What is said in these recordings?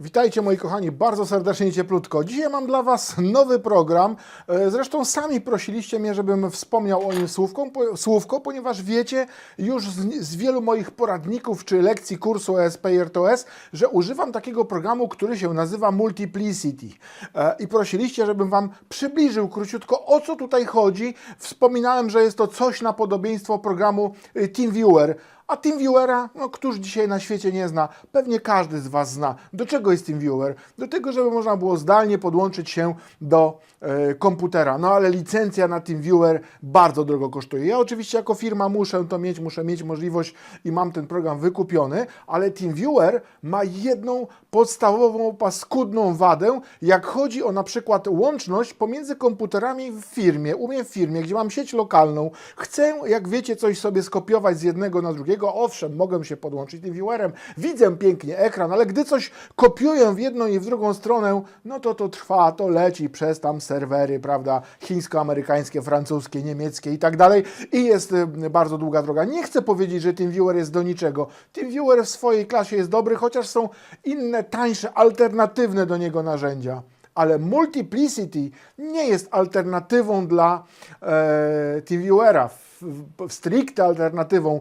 Witajcie moi kochani, bardzo serdecznie i cieplutko. Dzisiaj mam dla Was nowy program. E, Zresztą sami prosiliście mnie, żebym wspomniał o nim słówką, po, słówko, ponieważ wiecie już z, z wielu moich poradników czy lekcji kursu ESP i RTOS, że używam takiego programu, który się nazywa Multiplicity. E, I prosiliście, żebym Wam przybliżył króciutko o co tutaj chodzi. Wspominałem, że jest to coś na podobieństwo programu y, TeamViewer. A TeamViewera, no któż dzisiaj na świecie nie zna? Pewnie każdy z Was zna. Do czego jest TeamViewer? Do tego, żeby można było zdalnie podłączyć się do e, komputera. No ale licencja na TeamViewer bardzo drogo kosztuje. Ja oczywiście jako firma muszę to mieć, muszę mieć możliwość i mam ten program wykupiony, ale TeamViewer ma jedną podstawową, paskudną wadę, jak chodzi o na przykład łączność pomiędzy komputerami w firmie. U mnie w firmie, gdzie mam sieć lokalną, chcę, jak wiecie, coś sobie skopiować z jednego na drugiego. Owszem, mogę się podłączyć tym viewerem, widzę pięknie ekran, ale gdy coś kopiuję w jedną i w drugą stronę, no to to trwa, to leci przez tam serwery, prawda, chińsko-amerykańskie, francuskie, niemieckie i tak dalej i jest y, bardzo długa droga. Nie chcę powiedzieć, że TeamViewer jest do niczego. TeamViewer w swojej klasie jest dobry, chociaż są inne, tańsze, alternatywne do niego narzędzia ale Multiplicity nie jest alternatywą dla e, TeamViewera, w, w, stricte alternatywą.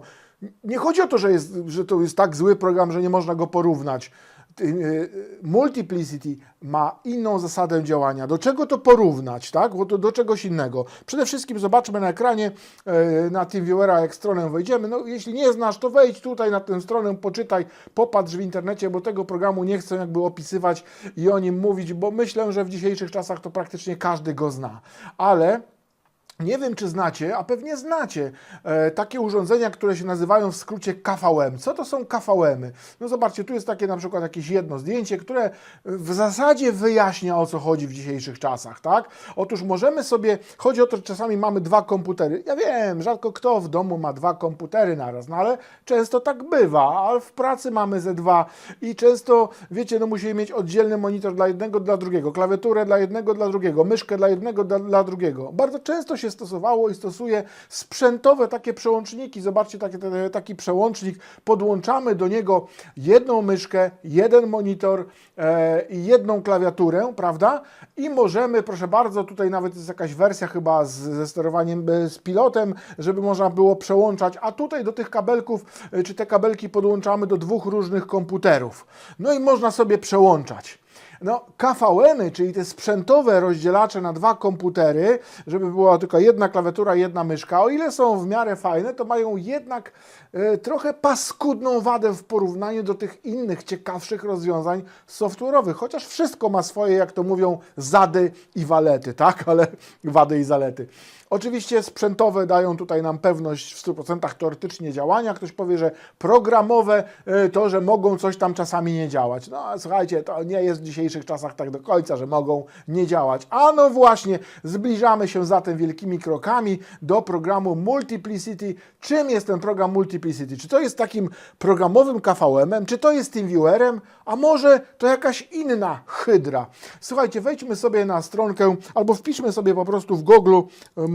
Nie chodzi o to, że, jest, że to jest tak zły program, że nie można go porównać. E, Multiplicity ma inną zasadę działania. Do czego to porównać, tak? Bo to do czegoś innego. Przede wszystkim zobaczmy na ekranie e, na TeamViewera, jak stronę wejdziemy. No, jeśli nie znasz, to wejdź tutaj na tę stronę, poczytaj, popatrz w internecie, bo tego programu nie chcę jakby opisywać i o nim mówić, bo myślę, że w dzisiejszych czasach to praktycznie każdy go zna. Ale nie wiem, czy znacie, a pewnie znacie e, takie urządzenia, które się nazywają w skrócie KVM. Co to są KVM-y? No zobaczcie, tu jest takie na przykład jakieś jedno zdjęcie, które w zasadzie wyjaśnia o co chodzi w dzisiejszych czasach, tak? Otóż możemy sobie, chodzi o to, że czasami mamy dwa komputery. Ja wiem, rzadko kto w domu ma dwa komputery naraz, no ale często tak bywa, ale w pracy mamy ze dwa i często, wiecie, no musimy mieć oddzielny monitor dla jednego, dla drugiego, klawiaturę dla jednego, dla drugiego, myszkę dla jednego, dla, dla drugiego. Bardzo często się stosowało i stosuje sprzętowe takie przełączniki. Zobaczcie, taki, taki przełącznik. Podłączamy do niego jedną myszkę, jeden monitor e, i jedną klawiaturę, prawda? I możemy, proszę bardzo, tutaj nawet jest jakaś wersja chyba z, ze sterowaniem e, z pilotem, żeby można było przełączać, a tutaj do tych kabelków, e, czy te kabelki podłączamy do dwóch różnych komputerów. No i można sobie przełączać. No, KVM-y, czyli te sprzętowe rozdzielacze na dwa komputery, żeby była tylko jedna klawiatura, jedna myszka, o ile są w miarę fajne, to mają jednak trochę paskudną wadę w porównaniu do tych innych, ciekawszych rozwiązań software'owych. Chociaż wszystko ma swoje, jak to mówią, zady i walety, tak? Ale wady i zalety. Oczywiście sprzętowe dają tutaj nam pewność w 100% teoretycznie działania. Ktoś powie, że programowe e, to, że mogą coś tam czasami nie działać. No słuchajcie, to nie jest w dzisiejszych czasach tak do końca, że mogą nie działać. A no właśnie, zbliżamy się zatem wielkimi krokami do programu Multiplicity. Czym jest ten program Multiplicity? Czy to jest takim programowym KVM-em? Czy to jest TeamViewerem? A może to jakaś inna hydra? Słuchajcie, wejdźmy sobie na stronkę albo wpiszmy sobie po prostu w Google e,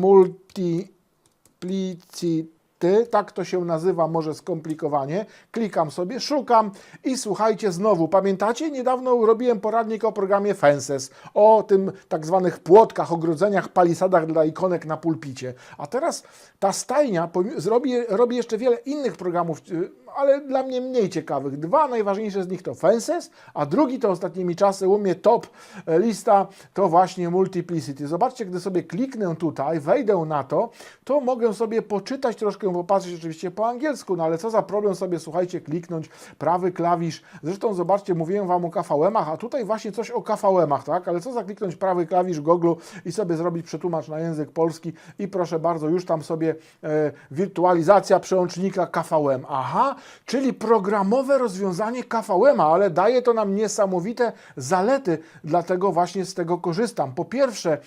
Multiplicity. Tak to się nazywa, może skomplikowanie. Klikam sobie, szukam i słuchajcie znowu. Pamiętacie? Niedawno robiłem poradnik o programie Fences, o tym tak zwanych płotkach, ogrodzeniach, palisadach dla ikonek na pulpicie. A teraz ta stajnia zrobi, robi jeszcze wiele innych programów, y, ale dla mnie mniej ciekawych. Dwa najważniejsze z nich to Fences, a drugi to ostatnimi czasy u mnie top e, lista to właśnie Multiplicity. Zobaczcie, gdy sobie kliknę tutaj, wejdę na to, to mogę sobie poczytać troszkę, popatrzeć oczywiście po angielsku, no ale co za problem sobie, słuchajcie, kliknąć prawy klawisz. Zresztą zobaczcie, mówiłem Wam o KVM-ach, a tutaj właśnie coś o KVM-ach, tak? Ale co za kliknąć prawy klawisz Google i sobie zrobić przetłumacz na język polski i proszę bardzo, już tam sobie e, wirtualizacja przełącznika KVM. Aha, czyli programowe rozwiązanie KVM, ale daje to nam niesamowite zalety, dlatego właśnie z tego korzystam. Po pierwsze,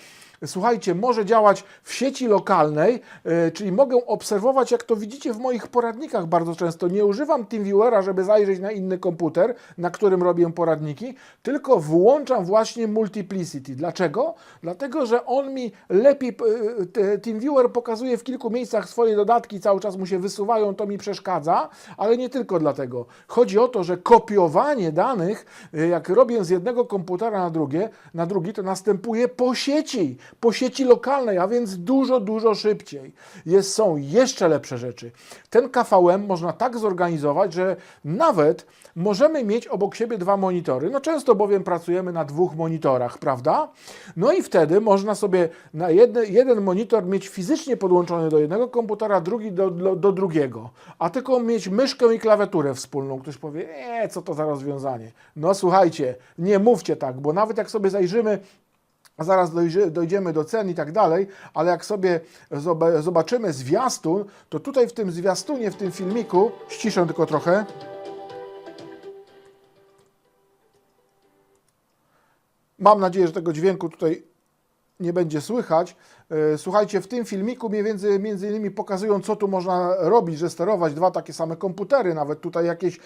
słuchajcie, może działać w sieci lokalnej, e, czyli mogę obserwować, jak to widzicie w moich poradnikach bardzo często. Nie używam TeamViewera, żeby zajrzeć na inny komputer, na którym robię poradniki, tylko włączam właśnie Multiplicity. Dlaczego? Dlatego, że on mi lepiej, e, te- TeamViewer pokazuje w kilku miejscach swoje dodatki, cały czas mu się wysuwają, to mi przeszkadza, ale nie tylko dlatego. Chodzi o to, że kopiowanie danych, e, jak robię z jednego komputera na, drugie, na drugi, to następuje po sieci, po sieci lokalnej, a więc dużo, dużo szybciej. Jest, są jeszcze lepsze rzeczy. Ten KVM można tak zorganizować, że nawet możemy mieć obok siebie dwa monitory. No często bowiem pracujemy na dwóch monitorach, prawda? No i wtedy można sobie na jedne, jeden monitor mieć fizycznie podłączony do jednego komputera, drugi do, do, do drugiego, a tylko mieć myszkę i klawiaturę wspólną. Ktoś powie, nie, co to za rozwiązanie? No słuchajcie, nie mówcie tak, bo nawet jak sobie zajrzymy Zaraz dojdziemy do cen i tak dalej, ale jak sobie zob- zobaczymy zwiastun, to tutaj w tym zwiastunie, w tym filmiku, ściszę tylko trochę. Mam nadzieję, że tego dźwięku tutaj nie będzie słychać. E, Słuchajcie, w tym filmiku mniej więcej między innymi pokazują, co tu można robić, że sterować dwa takie same komputery, nawet tutaj jakieś, e,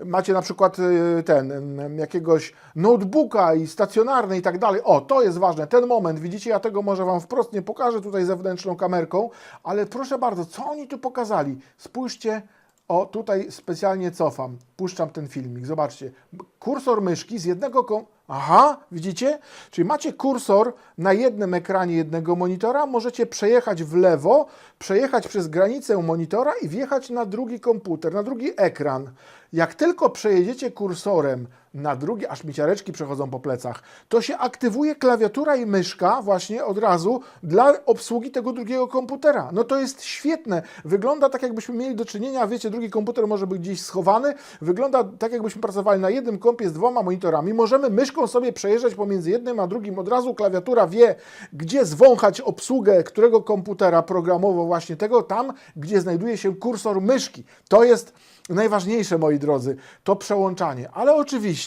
e, macie na przykład ten, em, jakiegoś notebooka i stacjonarny i tak dalej. O, to jest ważne, ten moment, widzicie, ja tego może Wam wprost nie pokażę tutaj zewnętrzną kamerką, ale proszę bardzo, co oni tu pokazali? Spójrzcie, o, tutaj specjalnie cofam, puszczam ten filmik, zobaczcie, kursor myszki z jednego kom... Aha, widzicie? Czyli macie kursor na jednym ekranie jednego monitora, możecie przejechać w lewo, przejechać przez granicę monitora i wjechać na drugi komputer, na drugi ekran. Jak tylko przejedziecie kursorem na drugi, aż mi ciareczki przechodzą po plecach, to się aktywuje klawiatura i myszka właśnie od razu dla obsługi tego drugiego komputera. No to jest świetne. Wygląda tak, jakbyśmy mieli do czynienia, wiecie, drugi komputer może być gdzieś schowany. Wygląda tak, jakbyśmy pracowali na jednym kompie z dwoma monitorami. Możemy myszką sobie przejeżdżać pomiędzy jednym a drugim. Od razu klawiatura wie, gdzie zwąchać obsługę którego komputera programowo właśnie tego, tam, gdzie znajduje się kursor myszki. To jest najważniejsze, moi drodzy, to przełączanie. Ale oczywiście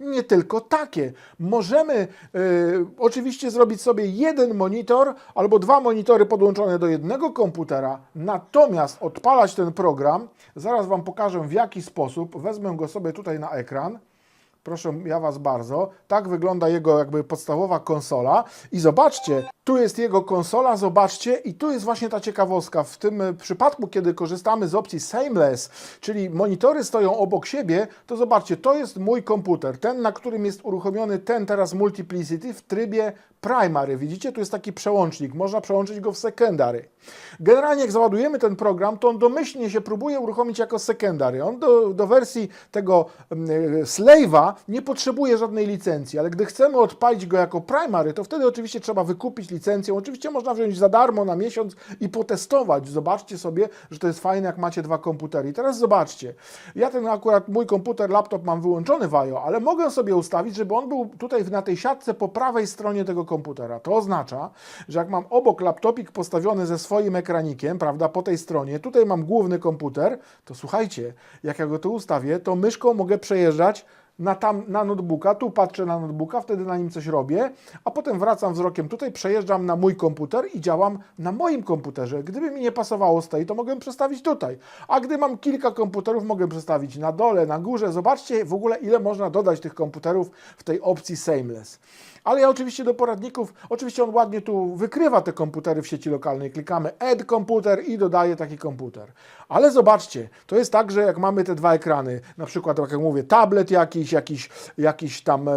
nie tylko takie. Możemy e, oczywiście zrobić sobie jeden monitor albo dwa monitory podłączone do jednego komputera, natomiast odpalać ten program. Zaraz Wam pokażę w jaki sposób. Wezmę go sobie tutaj na ekran. Proszę ja Was bardzo. Tak wygląda jego jakby podstawowa konsola. I zobaczcie, tu jest jego konsola, zobaczcie, i tu jest właśnie ta ciekawostka. W tym e, przypadku, kiedy korzystamy z opcji Seamless, czyli monitory stoją obok siebie, to zobaczcie, to jest mój komputer. Ten, na którym jest uruchomiony ten teraz Multiplicity w trybie primary. Widzicie, tu jest taki przełącznik, można przełączyć go w secondary. Generalnie jak załadujemy ten program, to on domyślnie się próbuje uruchomić jako secondary. On do, do wersji tego mm, e, slave'a nie potrzebuje żadnej licencji, ale gdy chcemy odpalić go jako primary, to wtedy oczywiście trzeba wykupić licencję. Oczywiście można wziąć za darmo na miesiąc i potestować. Zobaczcie sobie, że to jest fajne, jak macie dwa komputery. I teraz zobaczcie, ja ten akurat mój komputer, laptop mam wyłączony w IO, ale mogę sobie ustawić, żeby on był tutaj na tej siatce po prawej stronie tego komputera. To oznacza, że jak mam obok laptopik postawiony ze swoim ekranikiem, prawda, po tej stronie, tutaj mam główny komputer, to słuchajcie, jak ja go tu ustawię, to myszką mogę przejeżdżać na, tam, na notebooka, tu patrzę na notebooka, wtedy na nim coś robię, a potem wracam wzrokiem tutaj, przejeżdżam na mój komputer i działam na moim komputerze. Gdyby mi nie pasowało z tej, to mogę przestawić tutaj. A gdy mam kilka komputerów, mogę przestawić na dole, na górze. Zobaczcie w ogóle, ile można dodać tych komputerów w tej opcji Seamless. Ale ja oczywiście do poradników, oczywiście on ładnie tu wykrywa te komputery w sieci lokalnej. Klikamy Add komputer i dodaje taki komputer. Ale zobaczcie, to jest tak, że jak mamy te dwa ekrany, na przykład, tak jak mówię, tablet jakiś, jakiś, jakiś tam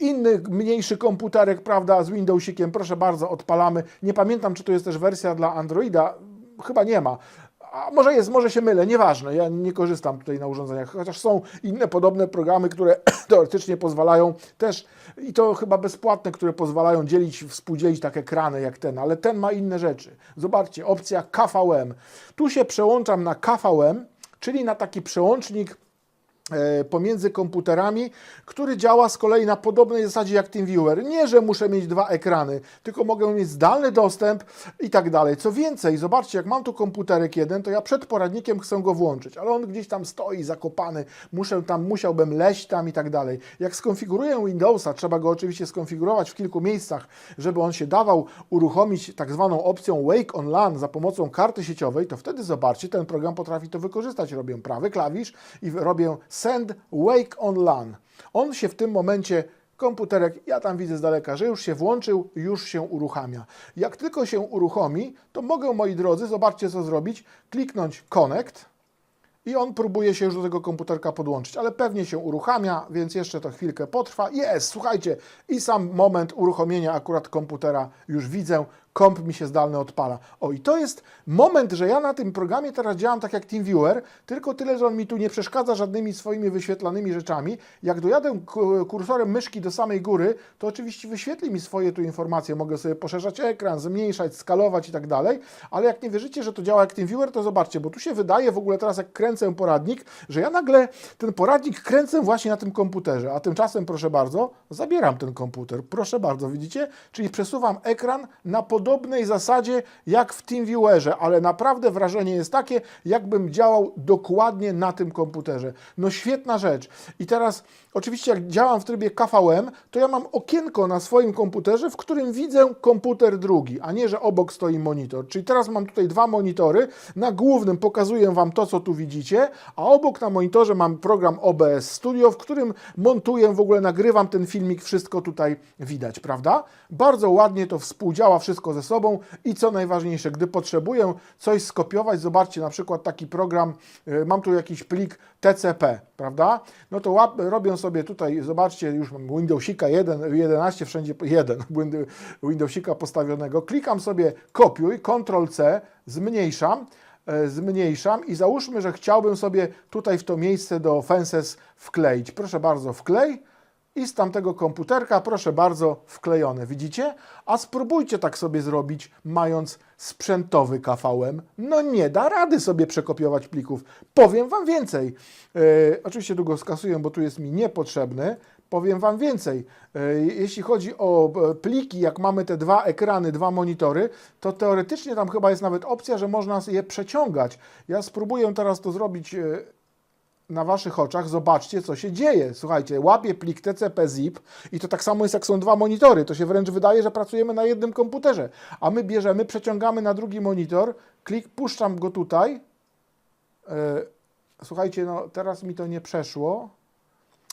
inny, mniejszy komputerek, prawda, z Windowsikiem, proszę bardzo, odpalamy. Nie pamiętam, czy to jest też wersja dla Androida, chyba nie ma. A może jest, może się mylę, nieważne, ja nie korzystam tutaj na urządzeniach, chociaż są inne podobne programy, które teoretycznie pozwalają też, i to chyba bezpłatne, które pozwalają dzielić, współdzielić tak ekrany jak ten, ale ten ma inne rzeczy. Zobaczcie, opcja KVM. Tu się przełączam na KVM, czyli na taki przełącznik pomiędzy komputerami, który działa z kolei na podobnej zasadzie jak TeamViewer. Nie, że muszę mieć dwa ekrany, tylko mogę mieć zdalny dostęp i tak dalej. Co więcej, zobaczcie, jak mam tu komputerek jeden, to ja przed poradnikiem chcę go włączyć, ale on gdzieś tam stoi zakopany, muszę tam, musiałbym leźć tam i tak dalej. Jak skonfiguruję Windowsa, trzeba go oczywiście skonfigurować w kilku miejscach, żeby on się dawał uruchomić tak zwaną opcją Wake on LAN za pomocą karty sieciowej, to wtedy zobaczcie, ten program potrafi to wykorzystać. Robię prawy klawisz i robię Send Wake on LAN. On się w tym momencie komputerek, ja tam widzę z daleka, że już się włączył, już się uruchamia. Jak tylko się uruchomi, to mogę, moi drodzy, zobaczcie co zrobić, kliknąć Connect i on próbuje się już do tego komputerka podłączyć, ale pewnie się uruchamia, więc jeszcze to chwilkę potrwa. Jest, słuchajcie, i sam moment uruchomienia akurat komputera już widzę, komp mi się zdalny odpala. O, i to jest moment, że ja na tym programie teraz działam tak jak TeamViewer, tylko tyle, że on mi tu nie przeszkadza żadnymi swoimi wyświetlanymi rzeczami. Jak dojadę kursorem myszki do samej góry, to oczywiście wyświetli mi swoje tu informacje. Mogę sobie poszerzać ekran, zmniejszać, skalować i tak dalej, ale jak nie wierzycie, że to działa jak TeamViewer, to zobaczcie, bo tu się wydaje w ogóle teraz jak kręcę poradnik, że ja nagle ten poradnik kręcę właśnie na tym komputerze, a tymczasem proszę bardzo, zabieram ten komputer. Proszę bardzo, widzicie? Czyli przesuwam ekran na podobnej zasadzie jak w TeamViewerze, ale naprawdę wrażenie jest takie, jakbym działał dokładnie na tym komputerze. No świetna rzecz. I teraz oczywiście jak działam w trybie KVM, to ja mam okienko na swoim komputerze, w którym widzę komputer drugi, a nie, że obok stoi monitor. Czyli teraz mam tutaj dwa monitory. Na głównym pokazuję Wam to, co tu widzicie, a obok na monitorze mam program OBS Studio, w którym montuję, w ogóle nagrywam ten filmik, wszystko tutaj widać, prawda? Bardzo ładnie to współdziała wszystko ze sobą i co najważniejsze, gdy potrzebuję coś skopiować, zobaczcie na przykład taki program, y, mam tu jakiś plik TCP, prawda? No to łap, robię sobie tutaj, zobaczcie, już mam Windowsika 1, 11, wszędzie 1 Window- Windowsika postawionego, klikam sobie kopiuj, Ctrl C, zmniejszam, e, zmniejszam i załóżmy, że chciałbym sobie tutaj w to miejsce do Fences wkleić. Proszę bardzo, wklej i z tamtego komputerka, proszę bardzo, wklejone. Widzicie? A spróbujcie tak sobie zrobić, mając sprzętowy KVM. No nie da rady sobie przekopiować plików. Powiem Wam więcej. E, oczywiście tu go skasuję, bo tu jest mi niepotrzebny. Powiem Wam więcej. E, Jeśli chodzi o e, pliki, jak mamy te dwa ekrany, dwa monitory, to teoretycznie tam chyba jest nawet opcja, że można je przeciągać. Ja spróbuję teraz to zrobić na waszych oczach, zobaczcie, co się dzieje. Słuchajcie, łapię plik TCP zip i to tak samo jest, jak są dwa monitory. To się wręcz wydaje, że pracujemy na jednym komputerze. A my bierzemy, przeciągamy na drugi monitor, klik, puszczam go tutaj. E, Słuchajcie, no teraz mi to nie przeszło.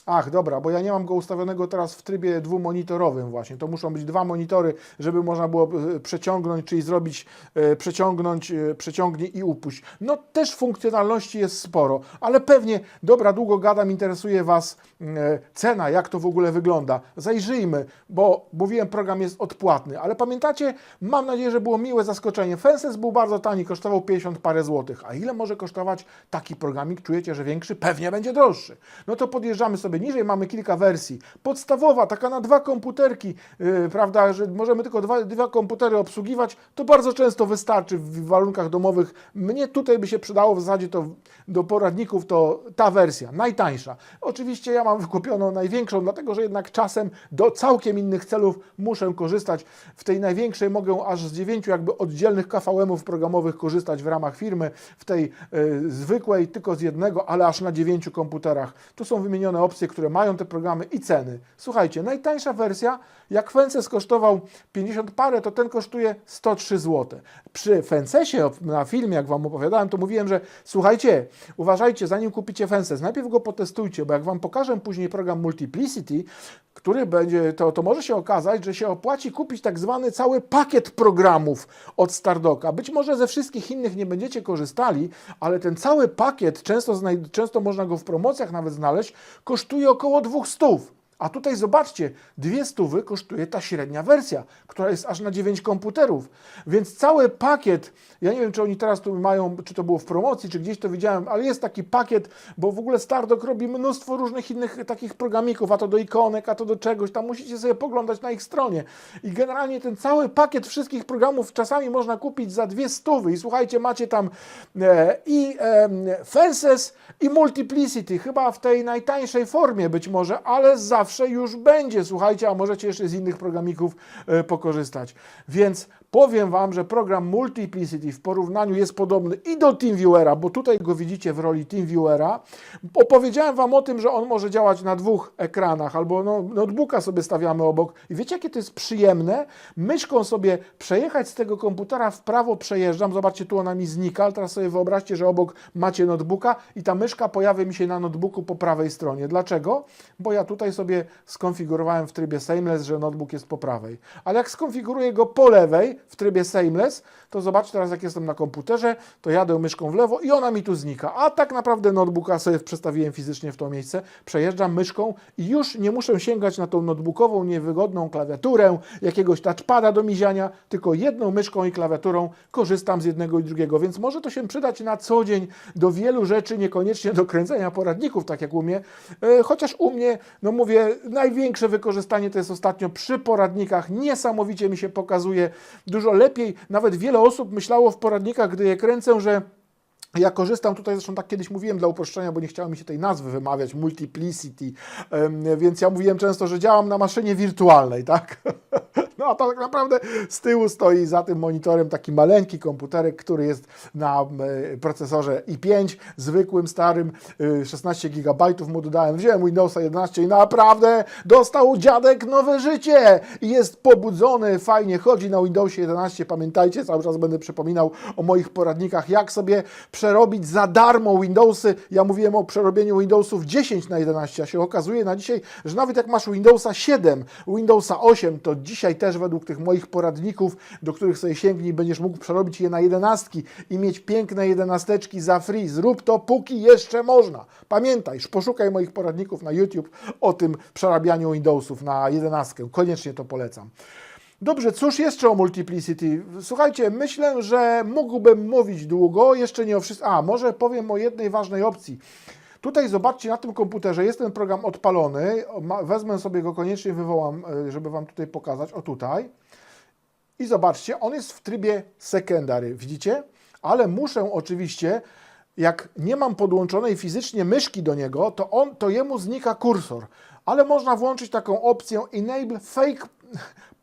Ach, dobra, bo ja nie mam go ustawionego teraz w trybie dwumonitorowym właśnie. To muszą być dwa monitory, żeby można było e, przeciągnąć, czyli zrobić e, przeciągnąć, e, przeciągnij i upuść. No też funkcjonalności jest sporo, ale pewnie, dobra, długo gadam, interesuje Was e, cena, jak to w ogóle wygląda. Zajrzyjmy, bo mówiłem, program jest odpłatny, ale pamiętacie, mam nadzieję, że było miłe zaskoczenie. Fences był bardzo tani, kosztował 50 parę złotych. A ile może kosztować taki programik? Czujecie, że większy? Pewnie będzie droższy. No to podjeżdżamy sobie niżej, mamy kilka wersji. Podstawowa, taka na dwa komputerki, yy, prawda, że możemy tylko dwa, dwa komputery obsługiwać, to bardzo często wystarczy w warunkach domowych. Mnie tutaj by się przydało w zasadzie to do poradników to ta wersja, najtańsza. Oczywiście ja mam wykupioną największą, dlatego że jednak czasem do całkiem innych celów muszę korzystać. W tej największej mogę aż z dziewięciu jakby oddzielnych KVM-ów programowych korzystać w ramach firmy, w tej y, zwykłej tylko z jednego, ale aż na dziewięciu komputerach. Tu są wymienione opcje, które mają te programy i ceny. Słuchajcie, najtańsza wersja, jak Fences kosztował 50 parę, to ten kosztuje 103 zł. Przy Fencesie na filmie, jak Wam opowiadałem, to mówiłem, że słuchajcie, uważajcie, zanim kupicie Fences, najpierw go potestujcie, bo jak Wam pokażę później program Multiplicity, który będzie, to, to może się okazać, że się opłaci kupić tak zwany cały pakiet programów od Stardoka. Być może ze wszystkich innych nie będziecie korzystali, ale ten cały pakiet, często, często można go w promocjach nawet znaleźć, kosztuje około 200. A tutaj zobaczcie, dwie stówy kosztuje ta średnia wersja, która jest aż na 9 komputerów. Więc cały pakiet, ja nie wiem, czy oni teraz tu mają, czy to było w promocji, czy gdzieś to widziałem, ale jest taki pakiet, bo w ogóle Stardock robi mnóstwo różnych innych takich programików, a to do ikonek, a to do czegoś, tam musicie sobie poglądać na ich stronie. I generalnie ten cały pakiet wszystkich programów czasami można kupić za dwie stówy. I słuchajcie, macie tam e, i e, Fences i Multiplicity, chyba w tej najtańszej formie być może, ale zawsze już będzie, słuchajcie, a możecie jeszcze z innych programików e, pokorzystać. Więc powiem Wam, że program Multiplicity w porównaniu jest podobny i do TeamViewera, bo tutaj go widzicie w roli TeamViewera. Opowiedziałem Wam o tym, że on może działać na dwóch ekranach, albo no, notebooka sobie stawiamy obok. I wiecie, jakie to jest przyjemne? Myszką sobie przejechać z tego komputera w prawo przejeżdżam. Zobaczcie, tu ona mi znika, ale teraz sobie wyobraźcie, że obok macie notebooka i ta myszka pojawia mi się na notebooku po prawej stronie. Dlaczego? Bo ja tutaj sobie skonfigurowałem w trybie seamless, że notebook jest po prawej. Ale jak skonfiguruję go po lewej, w trybie seamless, to zobaczcie teraz, jak jestem na komputerze, to jadę myszką w lewo i ona mi tu znika. A tak naprawdę notebooka sobie przestawiłem fizycznie w to miejsce, przejeżdżam myszką i już nie muszę sięgać na tą notebookową, niewygodną klawiaturę, jakiegoś touchpada do miziania, tylko jedną myszką i klawiaturą korzystam z jednego i drugiego, więc może to się przydać na co dzień do wielu rzeczy, niekoniecznie do kręcenia poradników, tak jak u mnie, E, chociaż u mnie, no mówię, największe wykorzystanie to jest ostatnio przy poradnikach, niesamowicie mi się pokazuje, dużo lepiej, nawet wiele osób myślało w poradnikach, gdy je kręcę, że ja korzystam tutaj, zresztą tak kiedyś mówiłem dla uproszczenia, bo nie chciało mi się tej nazwy wymawiać, multiplicity, więc ja mówiłem często, że działam na maszynie wirtualnej, tak? No a to tak naprawdę z tyłu stoi za tym monitorem taki maleńki komputerek, który jest na procesorze i5, zwykłym, starym, e, 16 GB mu dodałem, wziąłem Windowsa 11 i naprawdę dostał dziadek nowe życie! I jest pobudzony, fajnie chodzi na Windowsie 11, pamiętajcie, cały czas będę przypominał o moich poradnikach, jak sobie przerobić za darmo Windowsy, ja mówiłem o przerobieniu Windowsów 10 na 11, a się okazuje na dzisiaj, że nawet jak masz Windowsa 7, Windowsa 8, to dzisiaj też według tych moich poradników, do których sobie sięgnij, będziesz mógł przerobić je na 11 i mieć piękne 11 za free. Zrób to, póki jeszcze można. Pamiętaj, poszukaj moich poradników na YouTube o tym przerabianiu Windowsów na 11. Koniecznie to polecam. Dobrze, cóż jeszcze o Multiplicity? Słuchajcie, myślę, że mógłbym mówić długo, jeszcze nie o wszystkim. A, może powiem o jednej ważnej opcji. Tutaj zobaczcie, na tym komputerze jest ten program odpalony. Wezmę sobie go, koniecznie wywołam, e, żeby Wam tutaj pokazać. O tutaj. I zobaczcie, on jest w trybie secondary, widzicie? Ale muszę oczywiście, jak nie mam podłączonej fizycznie myszki do niego, to, on, to jemu znika kursor. Ale można włączyć taką opcję Enable Fake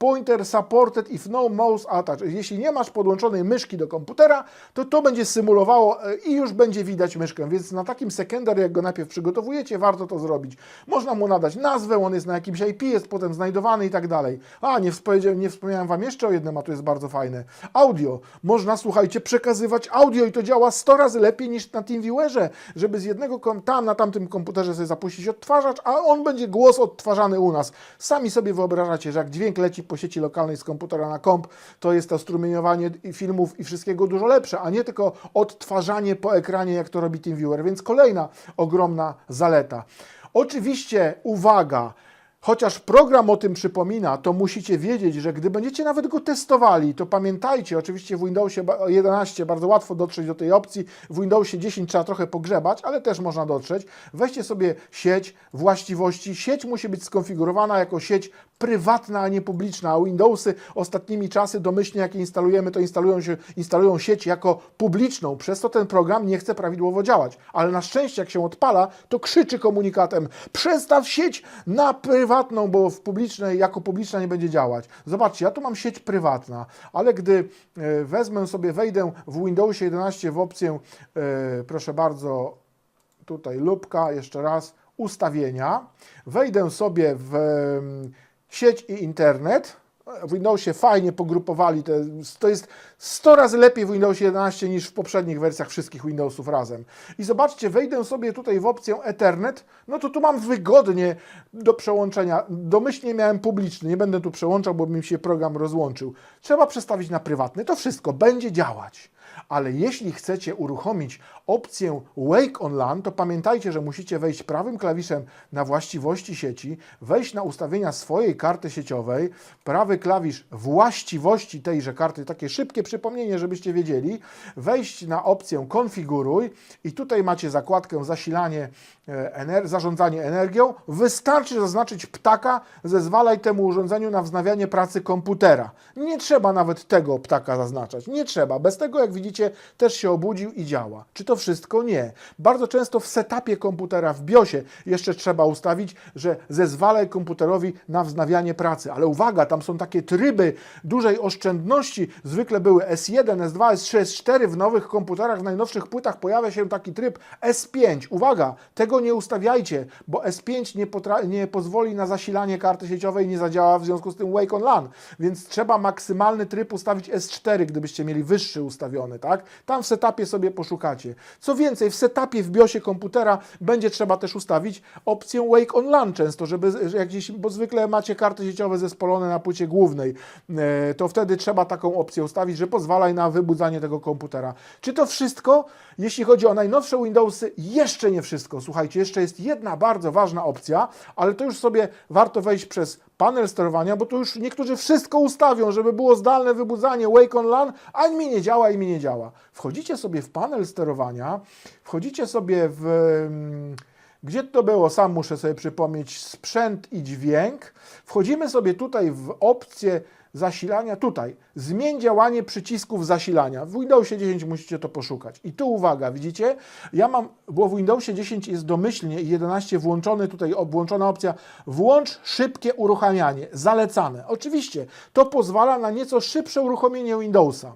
Pointer Supported if no mouse attached. Jeśli nie masz podłączonej myszki do komputera, to to będzie symulowało e, i już będzie widać myszkę. Więc na takim secondary, jak go najpierw przygotowujecie, warto to zrobić. Można mu nadać nazwę, on jest na jakimś IP, jest potem znajdowany i tak dalej. A, nie, nie wspomniałem Wam jeszcze o jednym, a to jest bardzo fajne. Audio. Można, słuchajcie, przekazywać audio i to działa 100 razy lepiej niż na TeamViewerze, żeby z jednego tam na tamtym komputerze sobie zapuścić odtwarzacz, a on będzie głos odtwarzany u nas. Sami sobie wyobrażacie, że jak dźwięk leci po sieci lokalnej z komputera na komp, to jest to strumieniowanie filmów i wszystkiego dużo lepsze, a nie tylko odtwarzanie po ekranie, jak to robi TeamViewer. Więc kolejna ogromna zaleta. Oczywiście, uwaga, Chociaż program o tym przypomina, to musicie wiedzieć, że gdy będziecie nawet go testowali, to pamiętajcie, oczywiście w Windowsie ba- 11 bardzo łatwo dotrzeć do tej opcji, w Windowsie 10 trzeba trochę pogrzebać, ale też można dotrzeć. Weźcie sobie sieć, właściwości. Sieć musi być skonfigurowana jako sieć prywatna, a nie publiczna, a Windowsy ostatnimi czasy domyślnie jakie instalujemy, to instalują, się, instalują sieć jako publiczną, przez to ten program nie chce prawidłowo działać. Ale na szczęście jak się odpala, to krzyczy komunikatem przestaw sieć na prywatną, bo w publicznej, jako publiczna nie będzie działać. Zobaczcie, ja tu mam sieć prywatna, ale gdy e, wezmę sobie, wejdę w Windowsie 11 w opcję, e, proszę bardzo, tutaj lubka, jeszcze raz, ustawienia, wejdę sobie w sieć i internet, w Windowsie fajnie pogrupowali, te, to jest 100 razy lepiej w Windowsie 11 niż w poprzednich wersjach wszystkich Windowsów razem. I zobaczcie, wejdę sobie tutaj w opcję Ethernet, no to tu mam wygodnie do przełączenia. Domyślnie miałem publiczny, nie będę tu przełączał, bo mi się program rozłączył. Trzeba przestawić na prywatny, to wszystko będzie działać. Ale jeśli chcecie uruchomić opcję Wake on LAN, to pamiętajcie, że musicie wejść prawym klawiszem na właściwości sieci, wejść na ustawienia swojej karty sieciowej, prawy klawisz właściwości tejże karty, takie szybkie przypomnienie, żebyście wiedzieli, wejść na opcję konfiguruj i tutaj macie zakładkę zasilanie, e, ener- zarządzanie energią. Wystarczy zaznaczyć ptaka, zezwalaj temu urządzeniu na wznawianie pracy komputera. Nie trzeba nawet tego ptaka zaznaczać, nie trzeba. Bez tego, jak widzicie, też się obudził i działa. Czy to wszystko? Nie. Bardzo często w setupie komputera, w BIOSie jeszcze trzeba ustawić, że zezwalaj komputerowi na wznawianie pracy. Ale uwaga, tam są takie tryby dużej oszczędności. Zwykle były S1, S2, S3, S4. W nowych komputerach, w najnowszych płytach pojawia się taki tryb S5. Uwaga, tego nie ustawiajcie, bo S5 nie, nie pozwoli na zasilanie karty sieciowej, nie zadziała w związku z tym Wake on LAN. Więc trzeba maksymalny tryb ustawić S4, gdybyście mieli wyższy ustawiony, tak? Tam w setupie sobie poszukacie. Co więcej, w setupie w BIOSie komputera będzie trzeba też ustawić opcję Wake on LAN często, żeby że jak gdzieś, bo zwykle macie karty sieciowe zespolone na płycie głównej, e, to wtedy trzeba taką opcję ustawić, że pozwalaj na wybudzanie tego komputera. Czy to wszystko? Jeśli chodzi o najnowsze Windowsy, jeszcze nie wszystko. Słuchajcie, jeszcze jest jedna bardzo ważna opcja, ale to już sobie warto wejść przez panel sterowania, bo tu już niektórzy wszystko ustawią, żeby było zdalne wybudzanie Wake on LAN, a mi nie działa i mi nie działa. Wchodzicie sobie w panel sterowania, wchodzicie sobie w... mm, Gdzie to było? Sam muszę sobie przypomnieć. Sprzęt i dźwięk. Wchodzimy sobie tutaj w opcję zasilania. Tutaj. Zmień działanie przycisków zasilania. W Windowsie 10 musicie to poszukać. I tu uwaga, widzicie? Ja mam, bo w Windowsie 10 jest domyślnie i 11 włączony tutaj, włączona opcja włącz szybkie uruchamianie. Zalecane. Oczywiście, to pozwala na nieco szybsze uruchomienie Windowsa.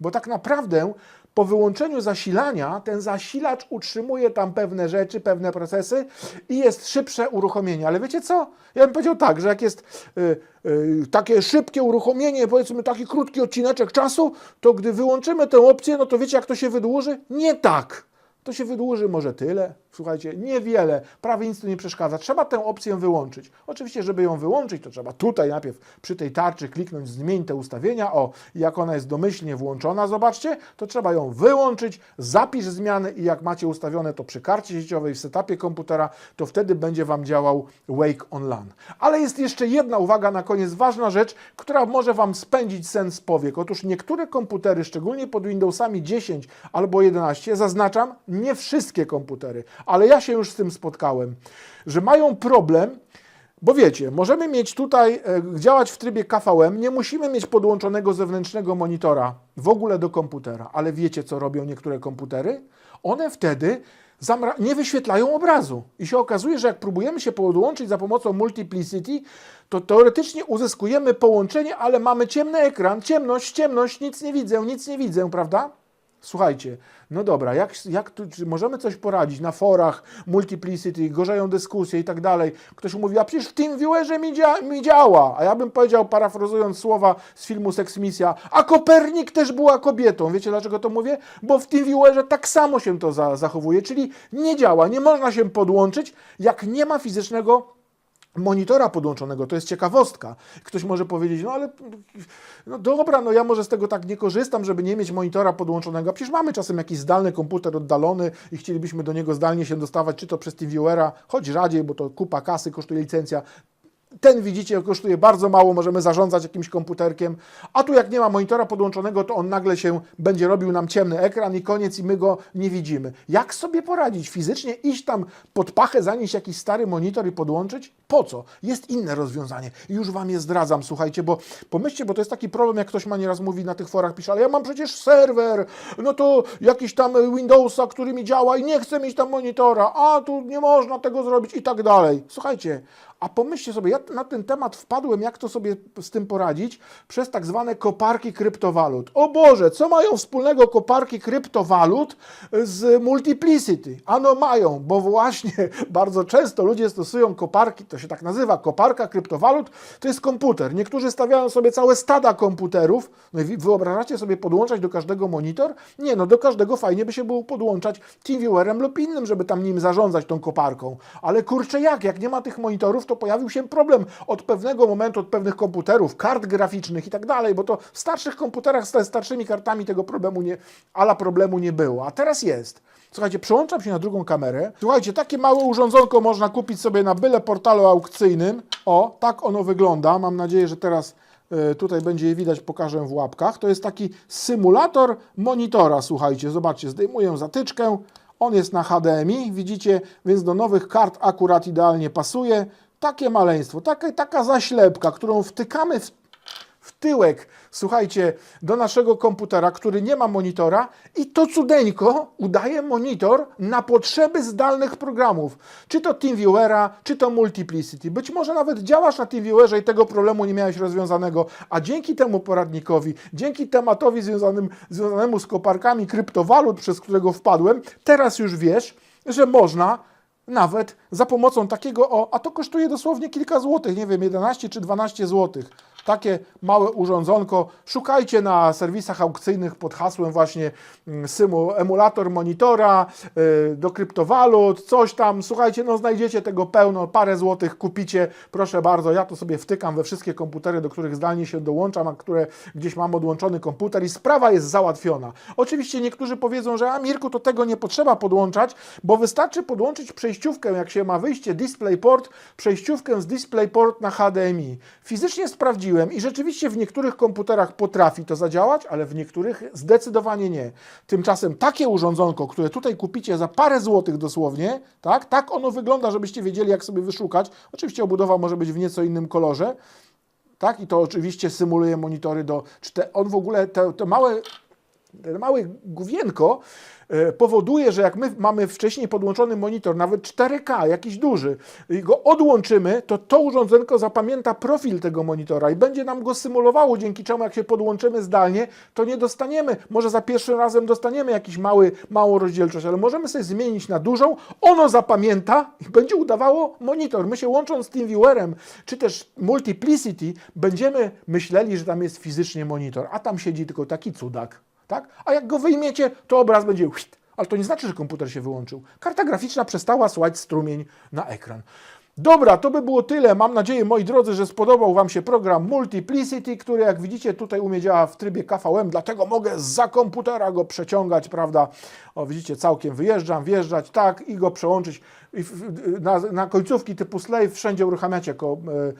Bo tak naprawdę po wyłączeniu zasilania ten zasilacz utrzymuje tam pewne rzeczy, pewne procesy i jest szybsze uruchomienie. Ale wiecie co? Ja bym powiedział tak, że jak jest y, y, takie szybkie uruchomienie, powiedzmy taki krótki odcineczek czasu, to gdy wyłączymy tę opcję, no to wiecie jak to się wydłuży? Nie tak. To się wydłuży może tyle, słuchajcie, niewiele. Prawie nic tu nie przeszkadza. Trzeba tę opcję wyłączyć. Oczywiście, żeby ją wyłączyć, to trzeba tutaj najpierw przy tej tarczy kliknąć zmień te ustawienia. O, jak ona jest domyślnie włączona, zobaczcie, to trzeba ją wyłączyć, zapisz zmiany i jak macie ustawione to przy karcie sieciowej, w setupie komputera, to wtedy będzie Wam działał Wake on LAN. Ale jest jeszcze jedna uwaga na koniec, ważna rzecz, która może Wam spędzić sen z powiek. Otóż niektóre komputery, szczególnie pod Windowsami 10 albo 11, zaznaczam, nie wszystkie komputery, ale ja się już z tym spotkałem, że mają problem, bo wiecie, możemy mieć tutaj, e, działać w trybie KVM, nie musimy mieć podłączonego zewnętrznego monitora w ogóle do komputera, ale wiecie, co robią niektóre komputery? One wtedy nie wyświetlają obrazu. I się okazuje, że jak próbujemy się podłączyć za pomocą Multiplicity, to teoretycznie uzyskujemy połączenie, ale mamy ciemny ekran, ciemność, ciemność, nic nie widzę, nic nie widzę, prawda? Słuchajcie, no dobra, jak, jak tu, czy możemy coś poradzić na forach, multiplicity, gorzeją dyskusje i tak dalej. Ktoś mówi, a przecież w TeamViewerze mi, dzia mi działa. A ja bym powiedział, parafrazując słowa z filmu Sex Misja, a Kopernik też była kobietą. Wiecie dlaczego to mówię? Bo w TeamViewerze tak samo się to za zachowuje, czyli nie działa, nie można się podłączyć, jak nie ma fizycznego monitora podłączonego, to jest ciekawostka. Ktoś może powiedzieć, no ale no dobra, no ja może z tego tak nie korzystam, żeby nie mieć monitora podłączonego. Przecież mamy czasem jakiś zdalny komputer oddalony i chcielibyśmy do niego zdalnie się dostawać, czy to przez TeamViewera, choć rzadziej, bo to kupa kasy, kosztuje licencja. Ten widzicie, kosztuje bardzo mało, możemy zarządzać jakimś komputerkiem, a tu jak nie ma monitora podłączonego, to on nagle się będzie robił nam ciemny ekran i koniec i my go nie widzimy. Jak sobie poradzić? Fizycznie iść tam pod pachę, zanieść jakiś stary monitor i podłączyć? Po co? Jest inne rozwiązanie. Już Wam je zdradzam, słuchajcie, bo pomyślcie, bo to jest taki problem, jak ktoś ma nieraz mówi na tych forach, pisze, ale ja mam przecież serwer, no to jakiś tam Windowsa, który mi działa i nie chcę mieć tam monitora, a tu nie można tego zrobić i tak dalej. Słuchajcie, a pomyślcie sobie, ja na ten temat wpadłem, jak to sobie z tym poradzić, przez tak zwane koparki kryptowalut. O Boże, co mają wspólnego koparki kryptowalut z Multiplicity? Ano mają, bo właśnie bardzo często ludzie stosują koparki, to się tak nazywa, koparka kryptowalut, to jest komputer. Niektórzy stawiają sobie całe stada komputerów, no i wy- wyobrażacie sobie podłączać do każdego monitor? Nie, no do każdego fajnie by się było podłączać TeamViewerem lub innym, żeby tam nim zarządzać tą koparką. Ale kurczę jak, jak nie ma tych monitorów, to pojawił się problem od pewnego momentu, od pewnych komputerów, kart graficznych i tak dalej, bo to w starszych komputerach z starszymi kartami tego problemu nie, ala problemu nie było, a teraz jest. Słuchajcie, przełączam się na drugą kamerę. Słuchajcie, takie małe urządzonko można kupić sobie na byle portalu aukcyjnym. O, tak ono wygląda. Mam nadzieję, że teraz e, tutaj będzie je widać, pokażę w łapkach. To jest taki symulator monitora, słuchajcie. Zobaczcie, zdejmuję zatyczkę. On jest na HDMI, widzicie, więc do nowych kart akurat idealnie pasuje. Takie maleństwo, taka, taka zaślepka, którą wtykamy w w tyłek, słuchajcie, do naszego komputera, który nie ma monitora i to cudeńko udaje monitor na potrzeby zdalnych programów. Czy to TeamViewera, czy to Multiplicity. Być może nawet działasz na TeamViewerze i tego problemu nie miałeś rozwiązanego, a dzięki temu poradnikowi, dzięki tematowi związanym, związanemu z koparkami kryptowalut, przez którego wpadłem, teraz już wiesz, że można nawet za pomocą takiego, o, a to kosztuje dosłownie kilka złotych, nie wiem, 11 czy 12 złotych. Takie małe urządzonko. Szukajcie na serwisach aukcyjnych pod hasłem właśnie mm, symu, emulator monitora yy, do kryptowalut, coś tam. Słuchajcie, no znajdziecie tego pełno, parę złotych kupicie. Proszę bardzo, ja to sobie wtykam we wszystkie komputery, do których zdalnie się dołączam, a które gdzieś mam odłączony komputer i sprawa jest załatwiona. Oczywiście niektórzy powiedzą, że a Mirku, to tego nie potrzeba podłączać, bo wystarczy podłączyć przejściówkę, jak się ma wyjście DisplayPort, przejściówkę z DisplayPort na HDMI. Fizycznie sprawdziłem i rzeczywiście w niektórych komputerach potrafi to zadziałać, ale w niektórych zdecydowanie nie. Tymczasem takie urządzonko, które tutaj kupicie za parę złotych dosłownie, tak, tak ono wygląda, żebyście wiedzieli, jak sobie wyszukać. Oczywiście obudowa może być w nieco innym kolorze, tak, i to oczywiście symuluje monitory do... czte- On w ogóle, te, te małe ten mały główienko e, powoduje, że jak my mamy wcześniej podłączony monitor, nawet 4K, jakiś duży, i go odłączymy, to to urządzenko zapamięta profil tego monitora i będzie nam go symulowało, dzięki czemu jak się podłączymy zdalnie, to nie dostaniemy, może za pierwszym razem dostaniemy jakiś mały, małą rozdzielczość, ale możemy sobie zmienić na dużą, ono zapamięta i będzie udawało monitor. My się łącząc z TeamViewerem, czy też Multiplicity, będziemy myśleli, że tam jest fizycznie monitor, a tam siedzi tylko taki cudak tak? A jak go wyjmiecie, to obraz będzie whit, ale to nie znaczy, że komputer się wyłączył. Karta graficzna przestała słać strumień na ekran. Dobra, to by było tyle. Mam nadzieję, moi drodzy, że spodobał Wam się program Multiplicity, który jak widzicie tutaj u mnie działa w trybie KVM, dlatego mogę za komputera go przeciągać, prawda? O, widzicie, całkiem wyjeżdżam, wjeżdżać, tak, i go przełączyć. I na, na końcówki typu slave wszędzie uruchamiać jako e,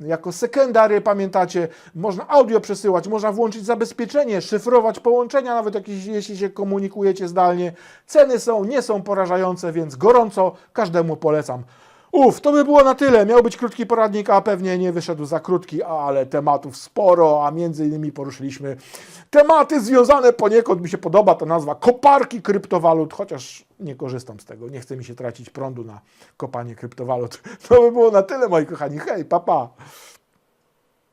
jako sekundary, pamiętacie, można audio przesyłać, można włączyć zabezpieczenie, szyfrować połączenia, nawet jeśli się komunikujecie zdalnie. Ceny są, nie są porażające, więc gorąco każdemu polecam. Uf, to by było na tyle. Miał być krótki poradnik, a pewnie nie wyszedł za krótki, ale tematów sporo, a między innymi poruszyliśmy tematy związane poniekąd, mi się podoba ta nazwa, koparki kryptowalut, chociaż nie korzystam z tego, nie chce mi się tracić prądu na kopanie kryptowalut. To by było na tyle, moi kochani. Hej, papa. Pa.